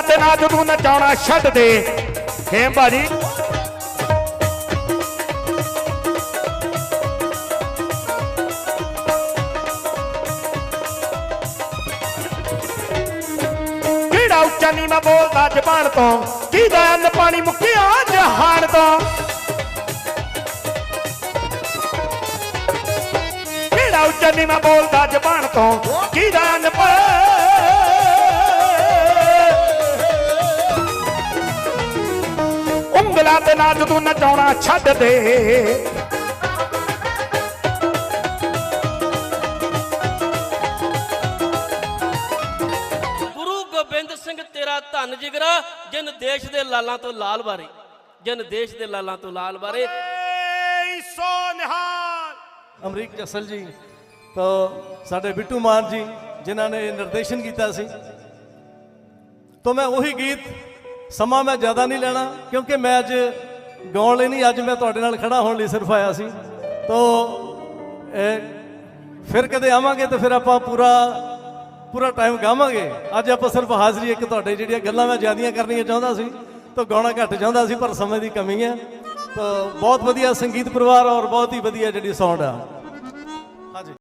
ਤੇ ਨਾ ਤੂੰ ਨਚਾਉਣਾ ਛੱਡ ਦੇ। ਹੇਮ ਭਾਜੀ। ਕਿਹੜਾ ਉੱਚਾ ਨੀ ਮੈਂ ਬੋਲਦਾ ਜ਼ਬਾਨ ਤੋਂ? ਕਿਹਦਾ ਅੰਨ ਪਾਣੀ ਮੁੱਕਿਆ ਜਹਾਨ ਤੋਂ? ਕਿਹੜਾ ਉੱਚਾ ਨੀ ਮੈਂ ਬੋਲਦਾ ਜ਼ਬਾਨ ਤੋਂ? ਕਿਹਦਾ ਅੰਨ ਉਂਗਲਾਂ ਤੇ ਨਾਚ ਤੂੰ ਨਚਾਉਣਾ ਛੱਡ ਦੇ। ਗੁਰੂ ਗੋਬਿੰਦ ਸਿੰਘ ਤੇਰਾ ਧੰਨ ਜਿਗਰਾ ਜਿਨ ਦੇਸ਼ ਦੇ ਲਾਲਾਂ ਤੋਂ ਲਾਲ ਬਾਰੇ ਜਿਨ ਦੇਸ਼ ਦੇ ਲਾਲਾਂ ਤੋਂ ਲਾਲ ਬਾਰੇ। ਸੋ ਨਿਹਾਲ। ਅਮਰੀਕ ਜਸਲ ਜੀ ਤਾਂ ਸਾਡੇ ਬਿੱਟੂ ਮਾਨ ਜੀ ਜਿਨ੍ਹਾਂ ਨੇ ਨਿਰਦੇਸ਼ਨ ਕੀਤਾ ਸੀ। ਤਾਂ ਮੈਂ ਉਹੀ ਗੀਤ ਸਮਾਂ ਮੈਂ ਜ਼ਿਆਦਾ ਨਹੀਂ ਲੈਣਾ, ਕਿਉਂਕਿ ਮੈਂ ਅੱਜ ਗਾਉਣ ਲਈ ਨਹੀਂ, ਅੱਜ ਮੈਂ ਤੁਹਾਡੇ ਨਾਲ ਖੜਾ ਹੋਣ ਲਈ ਸਿਰਫ ਆਇਆ ਸੀ। ਤਾਂ ਫਿਰ ਕਦੇ ਆਵਾਂਗੇ ਤਾਂ ਫਿਰ ਆਪਾਂ ਪੂਰਾ ਪੂਰਾ ਟਾਈਮ ਗਾਵਾਂਗੇ। ਅੱਜ ਆਪਾਂ ਸਿਰਫ ਹਾਜ਼ਰੀ ਇੱਕ ਤੁਹਾਡੇ ਜਿਹੜੀਆਂ ਗੱਲਾਂ ਮੈਂ ਜ਼ਿਆਦੀਆਂ ਕਰਨੀਆਂ ਚਾਹੁੰਦਾ ਸੀ, ਤਾਂ ਗਾਉਣਾ ਘੱਟ ਚਾਹੁੰਦਾ ਸੀ, ਪਰ ਸਮੇਂ ਦੀ ਕਮੀ ਹੈ ਤਾਂ, ਬਹੁਤ ਵਧੀਆ ਸੰਗੀਤ ਪਰਿਵਾਰ ਔਰ ਬਹੁਤ ਹੀ ਵਧੀਆ ਜਿਹੜੀ ਸਾਊਂਡ ਆ। ਹਾਂਜੀ।